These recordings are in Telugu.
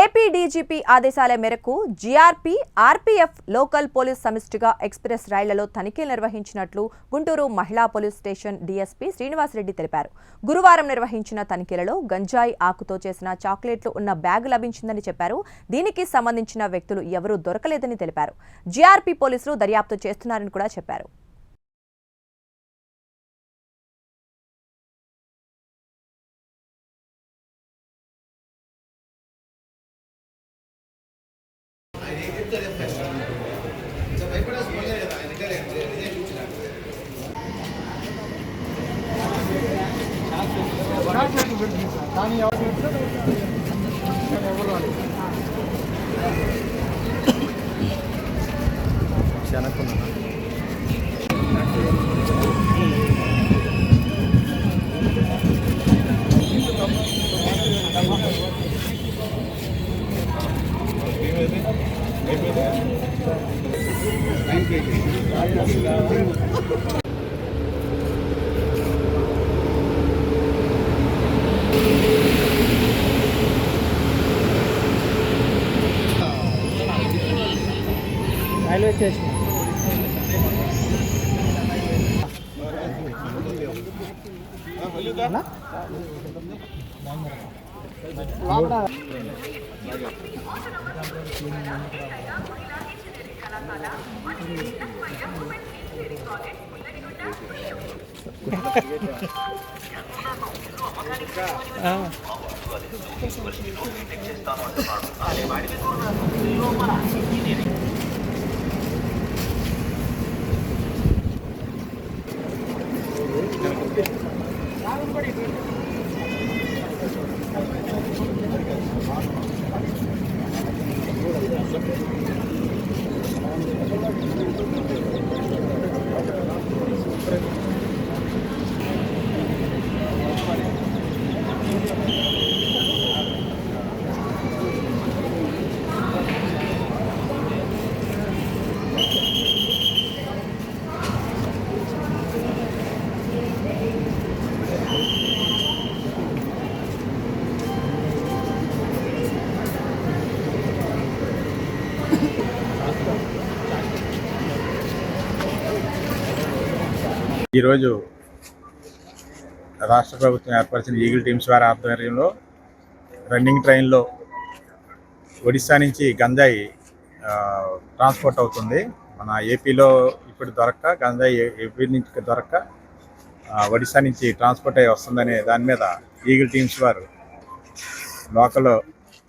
ఏపీ డీజీపీ ఆదేశాల మేరకు జీఆర్పీ ఆర్పీఎఫ్ లోకల్ పోలీస్ సమిష్టిగా ఎక్స్ప్రెస్ రైళ్ళలో తనిఖీలు నిర్వహించినట్లు గుంటూరు మహిళా పోలీస్ స్టేషన్ డీఎస్పీ శ్రీనివాసరెడ్డి తెలిపారు. గురువారం నిర్వహించిన తనిఖీలలో గంజాయి ఆకుతో చేసిన చాక్లెట్లు ఉన్న బ్యాగ్ లభించిందని చెప్పారు. దీనికి సంబంధించిన వ్యక్తులు ఎవరూ దొరకలేదని తెలిపారు. జీఆర్పీ పోలీసులు దర్యాప్తు చేస్తున్నారని కూడా చెప్పారు. చెప్తే చెప్తాను భయపడాల్సి పోలేదు కదా ఆయన దగ్గర చూసినా కానీ ఎవరు ఎవరు? రైల్వే స్టేషన్ ఆ ఈరోజు రాష్ట్ర ప్రభుత్వం ఏర్పరిచిన ఈగిల్ టీమ్స్ వారి ఆధ్వర్యంలో రన్నింగ్ ట్రైన్లో ఒడిశా నుంచి గంజాయి ట్రాన్స్పోర్ట్ అవుతుంది. మన ఏపీలో ఇప్పుడు దొరక్క గంజాయి ఏపీ నుంచి దొరక్క ఒడిశా నుంచి ట్రాన్స్పోర్ట్ అయ్యి వస్తుందనే దాని మీద ఈగిల్ టీమ్స్ వారు లోకల్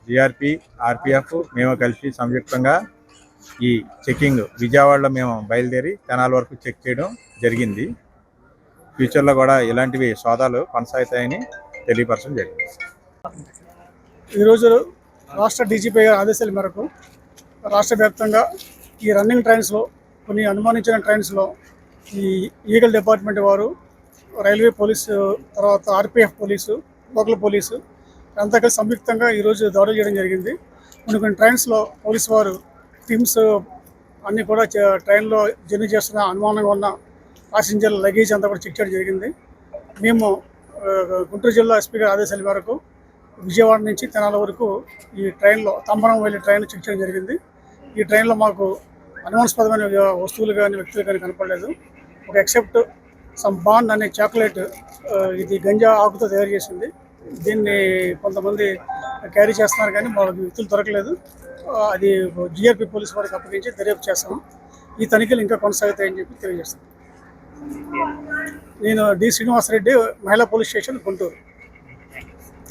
జిఆర్పి ఆర్పిఎఫ్ మేము కలిసి సంయుక్తంగా ఈ చెక్కింగ్ విజయవాడలో మేము బయలుదేరి తెనాల వరకు చెక్ చేయడం జరిగింది. ఫ్యూచర్లో కూడా ఇలాంటివి సోదాలు కొనసాగుతాయని తెలియపరచడం జరిగింది. ఈరోజు రాష్ట్ర డీజీపీ గారి ఆదేశాల మేరకు రాష్ట్ర వ్యాప్తంగా ఈ రన్నింగ్ ట్రైన్స్లో కొన్ని అనుమానించిన ట్రైన్స్లో ఈ ఈగల్ డిపార్ట్మెంట్ వారు రైల్వే పోలీసు తర్వాత ఆర్పిఎఫ్ పోలీసు లోకల్ పోలీసు అంతా కలిసి సంయుక్తంగా ఈరోజు దాడులు చేయడం జరిగింది. కొన్ని కొన్ని ట్రైన్స్లో పోలీసు వారు టీమ్స్ అన్నీ కూడా ట్రైన్లో జర్నీ చేస్తున్న అనుమానంగా ఉన్న ప్యాసింజర్ల లగేజ్ అంతా కూడా చెక్ చేయడం జరిగింది. మేము గుంటూరు జిల్లా ఎస్పీగా ఆదేశాల మేరకు విజయవాడ నుంచి తెనాల వరకు ఈ ట్రైన్లో తంబరం వెళ్ళే ట్రైన్ చెక్ చేయడం జరిగింది. ఈ ట్రైన్లో మాకు అనుమానాస్పదమైన వస్తువులు కానీ వ్యక్తులు కానీ కనపడలేదు. ఒక ఎక్సెప్ట్ సమ్ బాండ్ అనే చాక్లెట్ ఇది గంజా ఆకుతో తయారు చేసింది. దీన్ని కొంతమంది క్యారీ చేస్తున్నారు కానీ వాళ్ళకి వ్యక్తులు దొరకలేదు. అది జిఆర్పి పోలీస్ వారికి అప్పగించి దర్యాప్తు చేస్తాము. ఈ తనిఖీలు ఇంకా కొనసాగుతాయని చెప్పి తెలియజేస్తాం. నేను డి శ్రీనివాసరెడ్డి మహిళా పోలీస్ స్టేషన్ గుంటూరు.